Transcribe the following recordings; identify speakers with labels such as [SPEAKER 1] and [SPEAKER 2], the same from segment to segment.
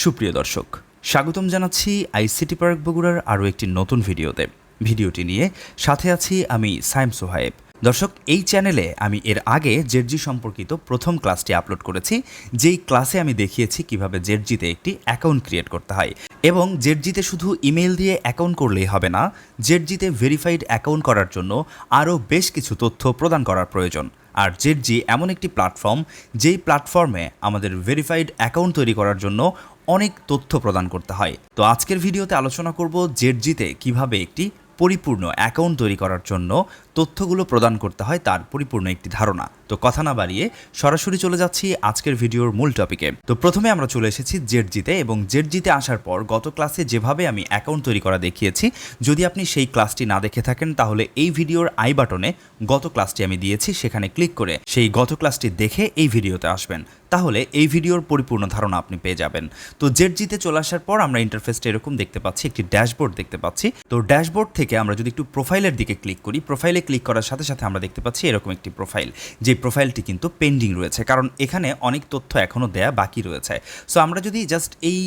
[SPEAKER 1] সুপ্রিয় দর্শক, স্বাগতম জানাচ্ছি আইসিটি পার্ক বগুড়ার আরও একটি নতুন ভিডিওতে। ভিডিওটি নিয়ে সাথে আছি আমি সাইম সোহায়েব। দর্শক, এই চ্যানেলে আমি এর আগে জেডজি সম্পর্কিত প্রথম ক্লাসটি আপলোড করেছি, যেই ক্লাসে আমি দেখিয়েছি কীভাবে জেডজিতে একটি অ্যাকাউন্ট ক্রিয়েট করতে হয়। এবং জেডজিতে শুধু ইমেল দিয়ে অ্যাকাউন্ট করলেই হবে না, জেডজিতে ভেরিফাইড অ্যাকাউন্ট করার জন্য আরও বেশ কিছু তথ্য প্রদান করার প্রয়োজন। আর জেডজি এমন একটি প্ল্যাটফর্ম, যেই প্ল্যাটফর্মে আমাদের ভেরিফাইড অ্যাকাউন্ট তৈরি করার জন্য অনেক তথ্য প্রদান করতে হয়। তো আজকের ভিডিওতে আলোচনা করব জেডজিতে কীভাবে একটি পরিপূর্ণ অ্যাকাউন্ট তৈরি করার জন্য তথ্যগুলো প্রদান করতে হয় তার পরিপূর্ণ একটি ধারণা। তো কথা না বাড়িয়ে সরাসরি চলে যাচ্ছি আজকের ভিডিওর মূল টপিকে। তো প্রথমে আমরা চলে এসেছি জেডজিতে এবং জেডজিতে আসার পর গত ক্লাসে যেভাবে আমি অ্যাকাউন্ট তৈরি করা দেখিয়েছি, যদি আপনি সেই ক্লাসটি না দেখে থাকেন, তাহলে এই ভিডিওর আই বাটনে গত ক্লাসটি আমি দিয়েছি, সেখানে ক্লিক করে সেই গত ক্লাসটি দেখে এই ভিডিওতে আসবেন। তাহলে এই ভিডিওর পরিপূর্ণ ধারণা আপনি পেয়ে যাবেন। তো জেডজিতে চলে আসার পর আমরা ইন্টারফেসটা এরকম দেখতে পাচ্ছি, একটি ড্যাশবোর্ড দেখতে পাচ্ছি। তো ড্যাশবোর্ড থেকে আমরা যদি একটু প্রোফাইলের দিকে ক্লিক করি, প্রোফাইলে ক্লিক করার সাথে সাথে আমরা দেখতে পাচ্ছি এরকম একটি প্রোফাইল যে প্রোফাইলটি কিন্তু পেন্ডিং রয়েছে, কারণ এখানে অনেক তথ্য এখনও দেয়া বাকি রয়েছে। সো আমরা যদি জাস্ট এই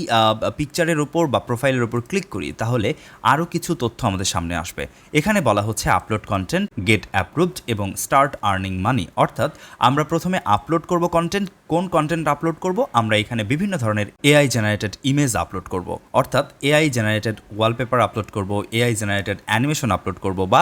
[SPEAKER 1] পিকচারের ওপর বা প্রোফাইলের ওপর ক্লিক করি, তাহলে আরও কিছু তথ্য আমাদের সামনে আসবে। এখানে বলা হচ্ছে আপলোড কন্টেন্ট গেট অ্যাপ্রুভড এবং স্টার্ট আর্নিং মানি অর্থাৎ আমরা প্রথমে আপলোড করব কন্টেন্ট কোন কন্টেন্ট আপলোড করব, আমরা এখানে বিভিন্ন ধরনের এআই জেনারেটেড ইমেজ আপলোড করব। অর্থাৎ এআই জেনারেটেড ওয়ালপেপার আপলোড করব এআই জেনারেটেড অ্যানিমেশন আপলোড করব বা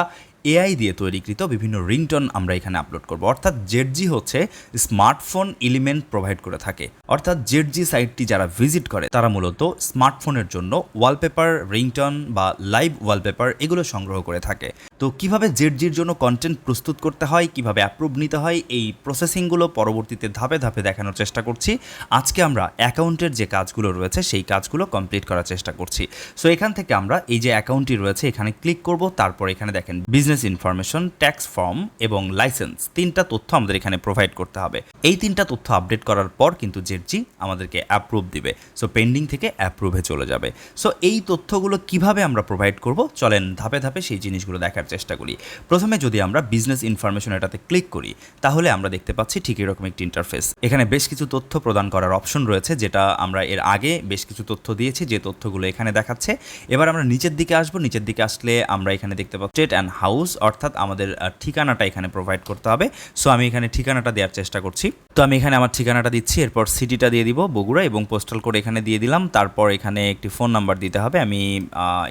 [SPEAKER 1] এআই দিয়ে তৈরিকৃত বিভিন্ন রিংটন আমরা এখানে আপলোড করব। অর্থাৎ জেডজি হচ্ছে স্মার্টফোন এলিমেন্ট প্রোভাইড করে থাকে। অর্থাৎ জেডজি সাইটটি যারা ভিজিট করে, তারা মূলত স্মার্টফোনের জন্য ওয়ালপেপার রিংটন বা লাইভ ওয়ালপেপার এগুলো সংগ্রহ করে থাকে। তো কীভাবে জেডজির জন্য কন্টেন্ট প্রস্তুত করতে হয়, কীভাবে অ্যাপ্রুভ নিতে হয়, এই প্রসেসিংগুলো পরবর্তীতে ধাপে ধাপে দেখানোর চেষ্টা করছি। আজকে আমরা অ্যাকাউন্টের যে কাজগুলো রয়েছে, সেই কাজগুলো কমপ্লিট করার চেষ্টা করছি। সো এখান থেকে আমরা এই যে অ্যাকাউন্টটি রয়েছে, এখানে ক্লিক করব, তারপর এখানে দেখেন বিজনেস ইনফরমেশন ট্যাক্স ফর্ম এবং লাইসেন্স তিনটা তথ্য আমাদের এখানে প্রোভাইড করতে হবে। এই তিনটা তথ্য আপডেট করার পর কিন্তু জেডজি আমাদেরকে অ্যাপ্রুভ দিবে। সো পেন্ডিং থেকে অ্যাপ্রুভে চলে যাবে। সো এই তথ্যগুলো কীভাবে আমরা প্রোভাইড করব? চলেন ধাপে ধাপে সেই জিনিসগুলো দেখার চেষ্টা করি। প্রথমে যদি আমরা বিজনেস ইনফরমেশন এটাতে ক্লিক করি, তাহলে আমরা দেখতে পাচ্ছি ঠিক এরকম একটি ইন্টারফেস এখানে বেশ কিছু তথ্য প্রদান করার অপশন রয়েছে, যেটা আমরা এর আগে বেশ কিছু তথ্য দিয়েছি, যে তথ্যগুলো এখানে দেখাচ্ছে। এবার আমরা নিচের দিকে আসব। নিচের দিকে আসলে আমরা এখানে দেখতে পাচ্ছি স্টেট অ্যান্ড হাউস অর্থাৎ আমাদের ঠিকানাটা এখানে প্রোভাইড করতে হবে। সো আমি এখানে ঠিকানাটা দেওয়ার চেষ্টা করছি। তো আমি এখানে আমার ঠিকানাটা দিচ্ছি, এরপর সিটিটা দিয়ে দিব বগুড়া এবং পোস্টাল কোড এখানে দিয়ে দিলাম। তারপর এখানে একটি ফোন নাম্বার দিতে হবে। আমি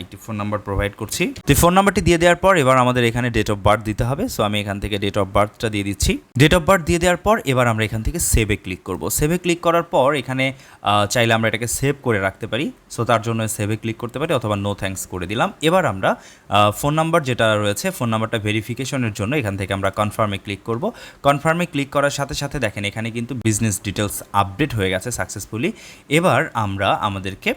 [SPEAKER 1] একটি ফোন নাম্বার প্রোভাইড করছি। তো ফোন নাম্বারটি দিয়ে দেওয়ার পর এবার আমাদের এখানে ডেট অফ বার্থ দিতে হবে। সো আমি এখান থেকে ডেট অফ বার্থটা দিয়ে দিচ্ছি। ডেট অফ বার্থ দিয়ে দেওয়ার পর এবার আমরা এখান থেকে সেভে ক্লিক করব। সেভে ক্লিক করার পর এখানে চাইলে আমরা এটাকে সেভ করে রাখতে পারি। সো তার জন্য সেভে ক্লিক করতে পারি অথবা নো থ্যাঙ্কস করে দিলাম। এবার আমরা ফোন নাম্বার যেটা রয়েছে ফোন নাম্বারটা ভেরিফিকেশনের জন্য এখান থেকে আমরা কনফার্মে ক্লিক করব। কনফার্মে ক্লিক করার সাথে সাথে দেখেন এখানে কিন্তু বিজনেস ডিটেলস আপডেট হয়ে গেছে সাকসেসফুলি এবার আমরা আমাদেরকে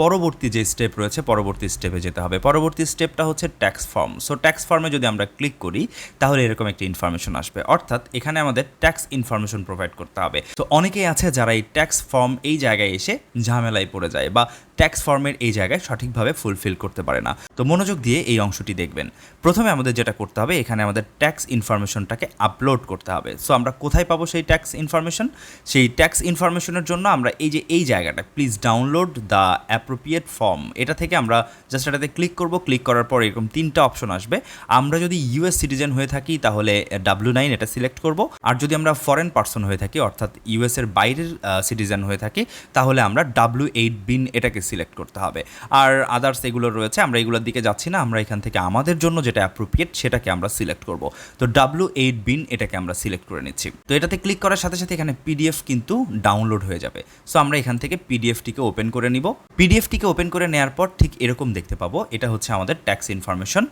[SPEAKER 1] পরবর্তী যে স্টেপ রয়েছে, পরবর্তী স্টেপে যেতে হবে। পরবর্তী স্টেপটা হচ্ছে ট্যাক্স ফর্ম সো ট্যাক্স ফর্মে যদি আমরা ক্লিক করি, তাহলে এরকম একটি ইনফরমেশন আসবে। অর্থাৎ এখানে আমাদের ট্যাক্স ইনফরমেশন প্রোভাইড করতে হবে। তো অনেকেই আছে যারা এই ট্যাক্স ফর্ম এই জায়গায় এসে ঝামেলায় পড়ে যায় বা ট্যাক্স ফর্মের এই জায়গায় সঠিকভাবে ফুলফিল করতে পারে না। তো মনোযোগ দিয়ে এই অংশটি দেখবেন। প্রথমে আমাদের যেটা করতে হবে, এখানে আমাদের ট্যাক্স ইনফরমেশনটাকে আপলোড করতে হবে। সো আমরা কোথায় পাবো সেই ট্যাক্স ইনফরমেশন সেই ট্যাক্স ইনফরমেশনের জন্য আমরা এই যে এই জায়গাটা please download the appropriate form এটা থেকে আমরা জাস্ট এটাতে ক্লিক করব ক্লিক করার পর এরকম তিনটা অপশন আসবে। আমরা যদি ইউএস সিটিজেন হয়ে থাকি, তাহলে ডাব্লিউ নাইন এটা সিলেক্ট করব। আর যদি আমরা ফরেন পার্সন হয়ে থাকি, অর্থাৎ ইউএস এর বাইরের সিটিজেন হয়ে থাকি, তাহলে আমরা ডাব্লিউ এইট বিন এটাকে সিলেক্ট করতে হবে। আর আদার্স এগুলো রয়েছে, আমরা এগুলোর দিকে যাচ্ছি না, আমরা এখান থেকে আমাদের জন্য যেটা অ্যাপ্রোপ্রিয়েট সেটাকে আমরা সিলেক্ট করব। তো ডাব্লিউ এইট বিন এটাকে আমরা সিলেক্ট করে নিচ্ছি। তো এটাতে ক্লিক করার সাথে সাথে এখানে পিডিএফ কিন্তু ডাউনলোড হয়ে যাবে। সো আমরা এখান থেকে পিডিএফটিকে ওপেন করে নিব। পিডিএফটিকে ওপেন করে নেওয়ার পর ঠিক এরকম দেখতে পাবো। এটা হচ্ছে আমাদের tax information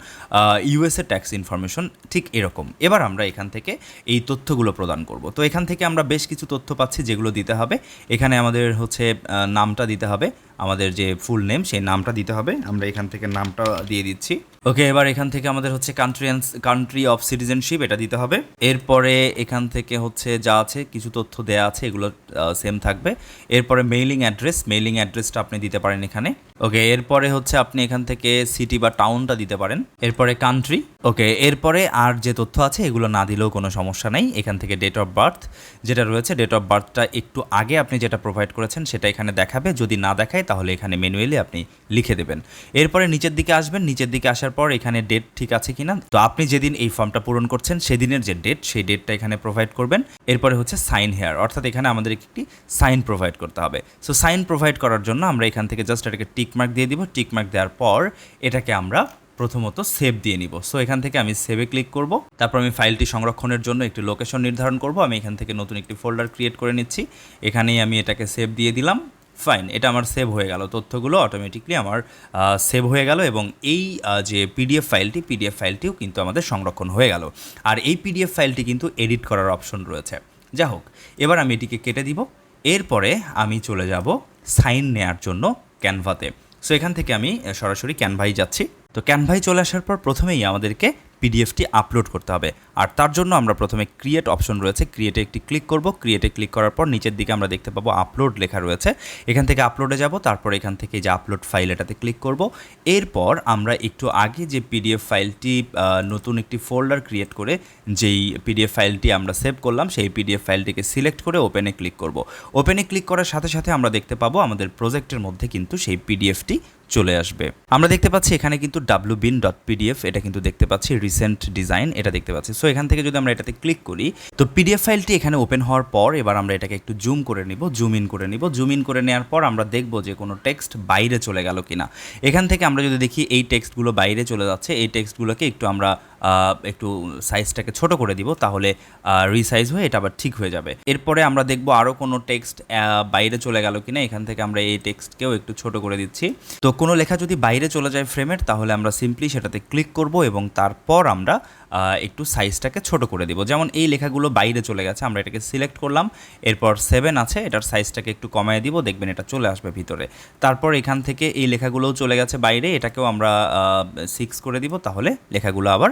[SPEAKER 1] USA tax information ঠিক এরকম। এবার আমরা এখান থেকে এই তথ্যগুলো প্রদান করব। তো এখান থেকে আমরা বেশ কিছু তথ্য পাচ্ছি যেগুলো দিতে হবে। এখানে আমাদের হচ্ছে নামটা দিতে হবে। আমাদের যে ফুল নেম সেই নামটা দিতে হবে। আমরা এখান থেকে নামটা দিয়ে দিচ্ছি। ওকে, এবার এখান থেকে আমাদের হচ্ছে কান্ট্রি কান্ট্রি অফ সিটিজেনশিপ এটা দিতে হবে। এরপরে এখান থেকে হচ্ছে যা আছে, কিছু তথ্য দেয়া আছে, এগুলো সেম থাকবে। এরপরে মেইলিং অ্যাড্রেস মেইলিং অ্যাড্রেসটা আপনি দিতে পারেন এখানে। ওকে এরপরে হচ্ছে আপনি এখান থেকে সিটি বা টাউনটা দিতে পারেন। এরপরে কান্ট্রি ওকে এরপরে আর যে তথ্য আছে এগুলো না দিলেও কোনো সমস্যা নেই। এখান থেকে ডেট অফ বার্থ যেটা রয়েছে ডেট অফ বার্থটা একটু আগে আপনি যেটা প্রোভাইড করেছেন সেটা এখানে দেখাবে। যদি না দেখায় তাহলে এখানে ম্যানুয়ালি আপনি লিখে দেবেন। এরপরে নিচের দিকে আসবেন। নিচের দিকে আসার পর এখানে ডেট ঠিক আছে কিনা? তো আপনি যেদিন এই ফর্মটা পূরণ করছেন সেদিনের যে ডেট সেই ডেটটা এখানে প্রোভাইড করবেন। এরপরে হচ্ছে সাইন হেয়ার অর্থাৎ এখানে আমাদের একটি সাইন প্রোভাইড করতে হবে। সো সাইন প্রোভাইড করার জন্য আমরা এখান থেকে জাস্ট এটাকে টিক মার্ক দিয়ে দিব। টিকমার্ক দেওয়ার পর এটাকে আমরা প্রথমত সেভ দিয়ে নিব। সো এখান থেকে আমি সেভে ক্লিক করব। তারপর আমি ফাইলটি সংরক্ষণের জন্য একটি লোকেশন নির্ধারণ করব। আমি এখান থেকে নতুন একটি ফোল্ডার ক্রিয়েট করে নিচ্ছি। এখানেই আমি এটাকে সেভ দিয়ে দিলাম। ফাইন এটা আমার সেভ হয়ে গেল। তথ্যগুলো অটোমেটিকলি আমার সেভ হয়ে গেল এবং এই যে পিডিএফ ফাইলটি পিডিএফ ফাইলটিও কিন্তু আমাদের সংরক্ষণ হয়ে গেল। আর এই পিডিএফ ফাইলটি কিন্তু এডিট করার অপশন রয়েছে। যা হোক, এবার আমি এটিকে কেটে দিব। এরপরে আমি চলে যাব সাইন নেয়ার জন্য। ক্যানভাতে। সো এখান থেকে আমি সরাসরি ক্যানভাই যাচ্ছি। তো ক্যানভাই চলে আসার পর প্রথমেই আমাদেরকে পিডিএফটি আপলোড করতে হবে। আর তার জন্য আমরা প্রথমে ক্রিয়েট অপশন রয়েছে ক্রিয়েটে একটি ক্লিক করব ক্রিয়েটে ক্লিক করার পর নিচের দিকে আমরা দেখতে পাবো আপলোড লেখা রয়েছে। এখান থেকে আপলোডে যাব, তারপর এখান থেকে যে আপলোড ফাইল এটাতে ক্লিক করব। এরপর আমরা একটু আগে যে পিডিএফ ফাইলটি নতুন একটি ফোল্ডার ক্রিয়েট করে যেই পিডিএফ ফাইলটি আমরা সেভ করলাম, সেই পিডিএফ ফাইলটিকে সিলেক্ট করে ওপেনে ক্লিক করব। ওপেনে ক্লিক করার সাথে সাথে আমরা দেখতে পাবো আমাদের প্রজেক্টের মধ্যে কিন্তু সেই পিডিএফটি চলে আসবে। আমরা দেখতে পাচ্ছি এখানে কিন্তু ডাব্লু বিন ডট পিডিএফ এটা কিন্তু দেখতে পাচ্ছি রিসেন্ট ডিজাইন এটা দেখতে পাচ্ছি। সো এখান থেকে যদি আমরা এটাতে ক্লিক করি, তো পিডিএফ ফাইলটি এখানে ওপেন হওয়ার পর এবার আমরা এটাকে একটু জুম করে নিব জুম ইন করে নিব। জুম ইন করে নেওয়ার পর আমরা দেখব যে কোনো টেক্সট বাইরে চলে গেল কিনা। এখান থেকে আমরা যদি দেখি এই টেক্সটগুলো বাইরে চলে যাচ্ছে, এই টেক্সটগুলোকে একটু আমরা একটু সাইজটাকে ছোট করে দিব, তাহলে রিসাইজ হয়ে এটা আবার ঠিক হয়ে যাবে। এরপরে আমরা দেখব আরও কোনো টেক্সট বাইরে চলে গেল কিনা, এখান থেকে আমরা এই টেক্সটকেও একটু ছোট করে দিচ্ছি। তো কোনো লেখা যদি বাইরে চলে যায় ফ্রেমের তাহলে আমরা সিম্পলি সেটাতে ক্লিক করব এবং তারপর আমরা একটু সাইজটাকে ছোট করে দিব। যেমন এই লেখাগুলো বাইরে চলে গেছে, আমরা এটাকে সিলেক্ট করলাম, এরপর সেভেন আছে, এটার সাইজটাকে একটু কমায় দিব, দেখবেন এটা চলে আসবে ভিতরে। তারপর এখান থেকে এই লেখাগুলোও চলে গেছে বাইরে, এটাকেও আমরা সিক্স করে দিব, তাহলে লেখাগুলো আবার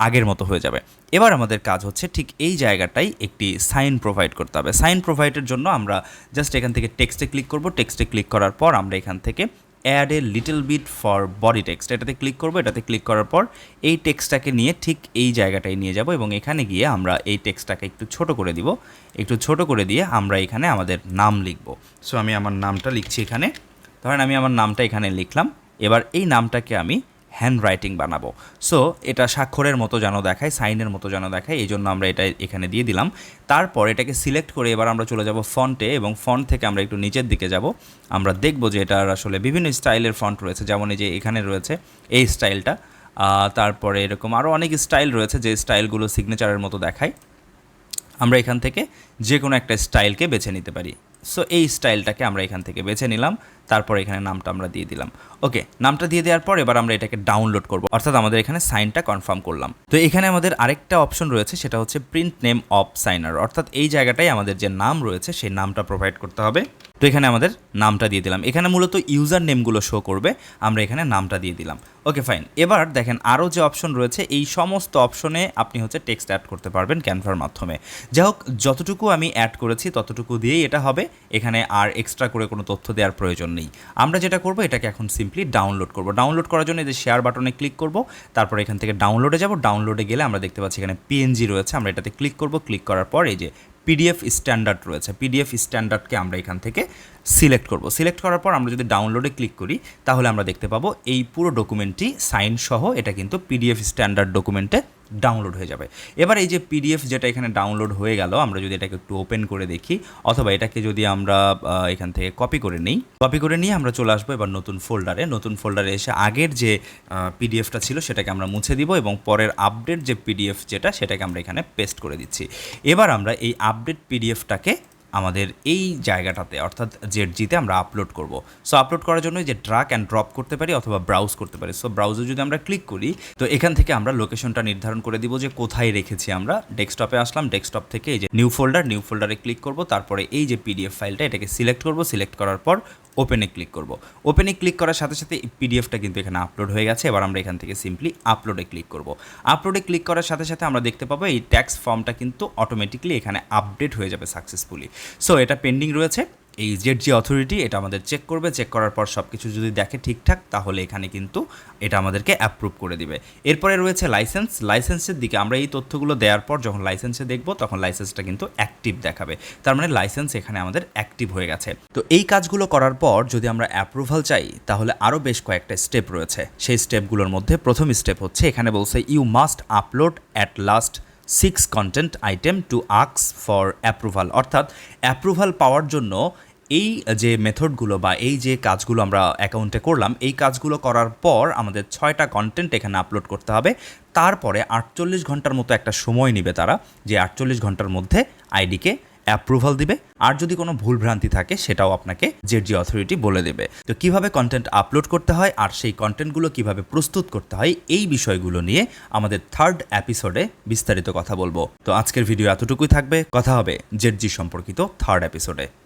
[SPEAKER 1] আগের মতো হয়ে যাবে। এবার আমাদের কাজ হচ্ছে ঠিক এই জায়গাটাই একটি সাইন প্রোভাইড করতে হবে। সাইন প্রোভাইডের জন্য আমরা জাস্ট এখান থেকে টেক্সটে ক্লিক করব। টেক্সটে ক্লিক করার পর আমরা এখান থেকে add a little bit for body text এটাতে ক্লিক করব। এটাতে ক্লিক করার পর এই টেক্সটটাকে নিয়ে ঠিক এই জায়গাটায় নিয়ে যাব এবং এখানে গিয়ে আমরা এই টেক্সটটাকে একটু ছোট করে দিব। একটু ছোট করে দিয়ে আমরা এখানে আমাদের নাম লিখব। সো আমি আমার নামটা লিখছি এখানে। ধরেন আমি আমার নামটা এখানে লিখলাম। এবার এই নামটাকে আমি হ্যান্ড রাইটিং বানাবো। সো এটা স্বাক্ষরের মতো যেন দেখায় সাইনের মতো যেন দেখায়, এই জন্য আমরা এটা এখানে দিয়ে দিলাম। তারপর এটাকে সিলেক্ট করে এবার আমরা চলে যাব ফন্টে এবং ফন্ট থেকে আমরা একটু নিচের দিকে যাব। আমরা দেখব যে এটার আসলে বিভিন্ন স্টাইলের ফন্ট রয়েছে, যেমন এই যে এখানে রয়েছে এই স্টাইলটা। তারপরে এরকম আরও অনেক স্টাইল রয়েছে যে স্টাইলগুলো সিগনেচারের মতো দেখায়। আমরা এখান থেকে যে কোনো একটা স্টাইলকে বেছে নিতে পারি। সো এই স্টাইলটাকে আমরা এখান থেকে বেছে নিলাম। তারপর এখানে নামটা আমরা দিয়ে দিলাম। ওকে নামটা দিয়ে দেওয়ার পর এবার আমরা এটাকে ডাউনলোড করব। অর্থাৎ আমাদের এখানে সাইনটা কনফার্ম করলাম। তো এখানে আমাদের আরেকটা অপশন রয়েছে, সেটা হচ্ছে প্রিন্ট নেম অফ সাইনার অর্থাৎ এই জায়গাটাই আমাদের যে নাম রয়েছে, সেই নামটা প্রোভাইড করতে হবে। তো এখানে আমাদের নামটা দিয়ে দিলাম। এখানে মূলত ইউজার নেমগুলো শো করবে, আমরা এখানে নামটা দিয়ে দিলাম। ওকে ফাইন এবার দেখেন আরও যে অপশন রয়েছে, এই সমস্ত অপশনে আপনি হচ্ছে টেক্সট অ্যাড করতে পারবেন ক্যানভার মাধ্যমে। যাই হোক, যতটুকু আমি অ্যাড করেছি, ততটুকু দিয়েই এটা হবে। এখানে আর এক্সট্রা করে কোনো তথ্য দেওয়ার প্রয়োজন নেই। আমরা যেটা করব, এটাকে এখন সিম্পলি ডাউনলোড করব। ডাউনলোড করার জন্য যে শেয়ার বাটনে ক্লিক করব, তারপর এখান থেকে ডাউনলোডে যাব। ডাউনলোডে গেলে আমরা দেখতে পাচ্ছি এখানে পিএনজি রয়েছে, আমরা এটাতে ক্লিক করব। ক্লিক করার পর এই যে পিডিএফ স্ট্যান্ডার্ড রয়েছে। পিডিএফ স্ট্যান্ডার্ডকে আমরা এখান থেকে সিলেক্ট করব। সিলেক্ট করার পর আমরা যদি ডাউনলোডে ক্লিক করি, তাহলে আমরা দেখতে পাবো এই পুরো ডকুমেন্টটি সাইন সহ, এটা কিন্তু পিডিএফ স্ট্যান্ডার্ড ডকুমেন্টে ডাউনলোড হয়ে যাবে। এবার এই যে পিডিএফ যেটা এখানে ডাউনলোড হয়ে গেল, আমরা যদি এটাকে একটু ওপেন করে দেখি, অথবা এটাকে যদি আমরা এখান থেকে কপি করে নিই কপি করে নিয়ে আমরা চলে আসব এবার নতুন ফোল্ডারে নতুন ফোল্ডারে এসে আগের যে পিডিএফটা ছিল সেটাকে আমরা মুছে দিব এবং পরের আপডেট যে পিডিএফ যেটা, সেটাকে আমরা এখানে পেস্ট করে দিচ্ছি। এবার আমরা এই আপডেট পিডিএফটাকে আমাদের এই জায়গাটাতে, অর্থাৎ জেড জিতে আমরা আপলোড করব। সো আপলোড করার জন্য যে ড্রাক অ্যান্ড ড্রপ করতে পারি অথবা ব্রাউজ করতে পারি। সো ব্রাউজে যদি আমরা ক্লিক করি, তো এখান থেকে আমরা লোকেশনটা নির্ধারণ করে দিব যে কোথায় রেখেছি আমরা। ডেস্কটপে আসলাম ডেস্কটপ থেকে এই যে নিউ ফোল্ডার নিউ ফোল্ডারে ক্লিক করব। তারপরে এই যে পিডিএফ ফাইলটা এটাকে সিলেক্ট করব। সিলেক্ট করার পর ওপেনে ক্লিক করব। ওপেনে ক্লিক করার সাথে সাথে পিডিএফটা কিন্তু এখানে আপলোড হয়ে গেছে। এবার আমরা এখান থেকে সিম্পলি আপলোডে ক্লিক করব। আপলোডে ক্লিক করার সাথে সাথে আমরা দেখতে পাবো এই ট্যাক্স ফর্মটা কিন্তু অটোমেটিকলি এখানে আপডেট হয়ে যাবে সাকসেসফুলি সো এটা পেন্ডিং রয়েছে। এই জেড জি অথরিটি এটা আমাদের চেক করবে চেক করার পর সব কিছু যদি দেখে ঠিকঠাক, তাহলে এখানে কিন্তু এটা আমাদেরকে অ্যাপ্রুভ করে দিবে। এরপরে রয়েছে লাইসেন্স লাইসেন্সের দিকে আমরা এই তথ্যগুলো দেওয়ার পর যখন লাইসেন্সে দেখব, তখন লাইসেন্সটা কিন্তু অ্যাক্টিভ দেখাবে। তার মানে লাইসেন্স এখানে আমাদের অ্যাক্টিভ হয়ে গেছে। তো এই কাজগুলো করার পর যদি আমরা অ্যাপ্রুভাল চাই, তাহলে আরও বেশ কয়েকটা স্টেপ রয়েছে। সেই স্টেপগুলোর মধ্যে প্রথম স্টেপ হচ্ছে, এখানে বলছে you must upload at last six content item to আক্স for approval অর্থাৎ অ্যাপ্রুভাল পাওয়ার জন্য এই যে মেথডগুলো বা এই যে কাজগুলো আমরা অ্যাকাউন্টে করলাম, এই কাজগুলো করার পর আমাদের ছয়টা কন্টেন্ট এখানে আপলোড করতে হবে। তারপরে আটচল্লিশ ঘণ্টার মতো একটা সময় নেবে তারা, যে আটচল্লিশ ঘণ্টার মধ্যে আইডিকে অ্যাপ্রুভাল দিবে। আর যদি কোনো ভুলভ্রান্তি থাকে, সেটাও আপনাকে জেডজি অথরিটি বলে দেবে। তো কীভাবে কন্টেন্ট আপলোড করতে হয় আর সেই কন্টেন্টগুলো কীভাবে প্রস্তুত করতে হয়, এই বিষয়গুলো নিয়ে আমাদের থার্ড এপিসোডে বিস্তারিত কথা বলব। তো আজকের ভিডিও এতটুকুই থাকবে। কথা হবে জেডজি সম্পর্কিত থার্ড এপিসোডে